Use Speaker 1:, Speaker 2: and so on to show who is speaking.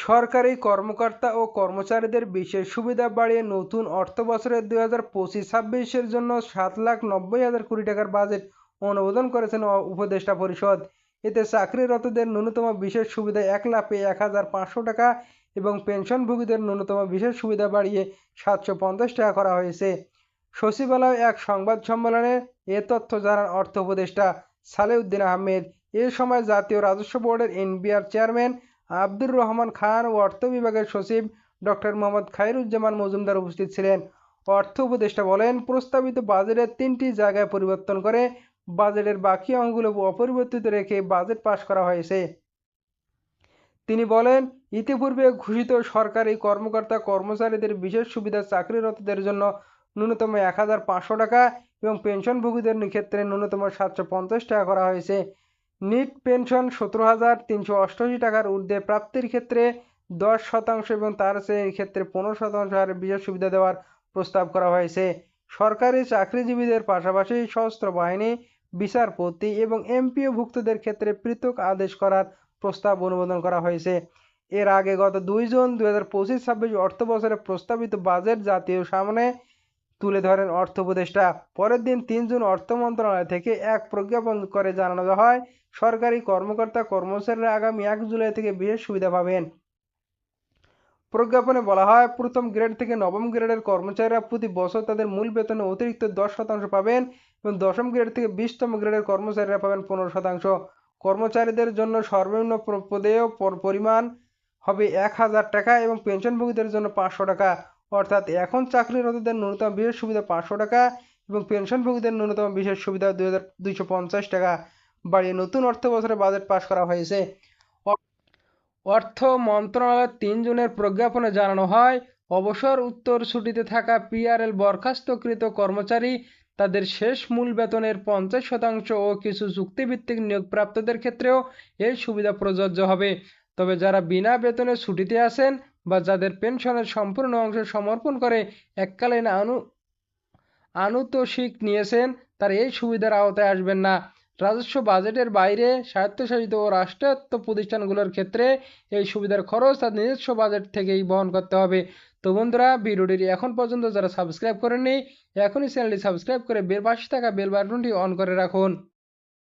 Speaker 1: সরকারি কর্মকর্তা ও কর্মচারীদের বিশেষ সুবিধা বাড়িয়ে নতুন অর্থবছরের দুই হাজার পঁচিশ ছাব্বিশের জন্য সাত লাখ নব্বই হাজার কোটি টাকার বাজেট অনুমোদন করেছেন উপদেষ্টা পরিষদ। এতে চাকরিরতদের ন্যূনতম বিশেষ সুবিধা এক লাখে এক হাজার পাঁচশো টাকা এবং পেনশনভোগীদের ন্যূনতম বিশেষ সুবিধা বাড়িয়ে সাতশো পঞ্চাশ টাকা করা হয়েছে। সচিবালয় এক সংবাদ সম্মেলনে এ তথ্য জানান অর্থ উপদেষ্টা সালেউদ্দিন আহমেদ। এ সময় জাতীয় রাজস্ব বোর্ডের এনবিআর চেয়ারম্যান আব্দুর রহমান খান ও অর্থ বিভাগের সচিব ডক্টর মোহাম্মদ খায়রুজ্জামান মজুমদার উপস্থিত ছিলেন। অর্থ উপদেষ্টা বলেন, প্রস্তাবিত বাজেটের তিনটি জায়গায় পরিবর্তন করে বাজেটের বাকি অঙ্গগুলো অপরিবর্তিত রেখে বাজেট পাশ করা হয়েছে। তিনি বলেন, ইতিপূর্বে ঘোষিত সরকারি কর্মকর্তা কর্মচারীদের বিশেষ সুবিধা চাকরিরতদের জন্য ন্যূনতম এক হাজার পাঁচশো টাকা এবং পেনশনভোগীদের ক্ষেত্রে ন্যূনতম সাতশো পঞ্চাশ টাকা করা হয়েছে। নিট পেনশন সতেরো হাজার তিনশো অষ্টআশি টাকার ঊর্ধ্বে প্রাপ্তির ক্ষেত্রে দশ শতাংশ এবং তার শ্রেণির ক্ষেত্রে পনেরো শতাংশ হারে বিশেষ সুবিধা দেওয়ার প্রস্তাব করা হয়েছে। সরকারি চাকরিজীবীদের পাশাপাশি সশস্ত্র বাহিনী, বিচারপতি এবং এমপিওভুক্তদের ক্ষেত্রে পৃথক আদেশ করার প্রস্তাব অনুমোদন করা হয়েছে। এর আগে গত দুই জুন দুই হাজার পঁচিশ ছাব্বিশ অর্থ বছরে প্রস্তাবিত বাজেট জাতীয় সামনে তুলে ধরেন অর্থ উপদেষ্টা। পরের দিন তিন জুন অর্থ মন্ত্রণালয় থেকে এক প্রজ্ঞাপন করে জানানো হয়, সরকারি কর্মকর্তা কর্মচারীরা আগামী এক জুলাই থেকে বিশেষ সুবিধা পাবেন। প্রজ্ঞাপনে বলা হয়, প্রথম গ্রেড থেকে নবম গ্রেডের কর্মচারীরা প্রতি বছর তাদের মূল বেতনে অতিরিক্ত দশ শতাংশ পাবেন এবং দশম গ্রেড থেকে বিশতম গ্রেডের কর্মচারীরা পাবেন পনেরো শতাংশ। কর্মচারীদের জন্য সর্বনিম্ন প্র- প্রদেয় পরিমাণ হবে এক হাজার টাকা এবং পেনশনভোগীদের জন্য পাঁচশো টাকা। অর্থাৎ এখন চাকরিরতদের ন্যূনতম বিশেষ সুবিধা পাঁচশো টাকা এবং পেনশনভোগীদের ন্যূনতম বিশেষ সুবিধা দুই হাজার দুইশো পঞ্চাশ টাকা। বাড়িয়ে নতুন অর্থ বছরে বাজেট পাশ করা হয়েছে। অর্থ মন্ত্রণালয়ের তিন জুনের প্রজ্ঞাপনে জানানো হয়, অবসর উত্তর ছুটিতে থাকা পিআরএল বরখাস্তকৃত কর্মচারী, তাদের শেষ মূল বেতনের পঞ্চাশ শতাংশ ও কিছু চুক্তিভিত্তিক নিয়োগপ্রাপ্তদের ক্ষেত্রেও এই সুবিধা প্রযোজ্য হবে। তবে যারা বিনা বেতনে ছুটিতে আছেন বা যাদের পেনশনের সম্পূর্ণ অংশ সমর্পণ করে এককালীন আনু, আনুতোষিক নিয়েছেন, তার এই সুবিধার আওতায় আসবেন না। রাজস্ব বাজেটের বাইরে স্বায়ত্তশাসিত ও রাষ্ট্রায়ত্ত প্রতিষ্ঠানগুলোর ক্ষেত্রে এই সুবিধার খরচ তার নিজস্ব বাজেট থেকেই বহন করতে হবে। তো বন্ধুরা, ভিডিওটি এখন পর্যন্ত যারা সাবস্ক্রাইব করেননি, এখনই চ্যানেলটি সাবস্ক্রাইব করে বেল পাশে থাকা বেল বাটনটি অন করে রাখুন।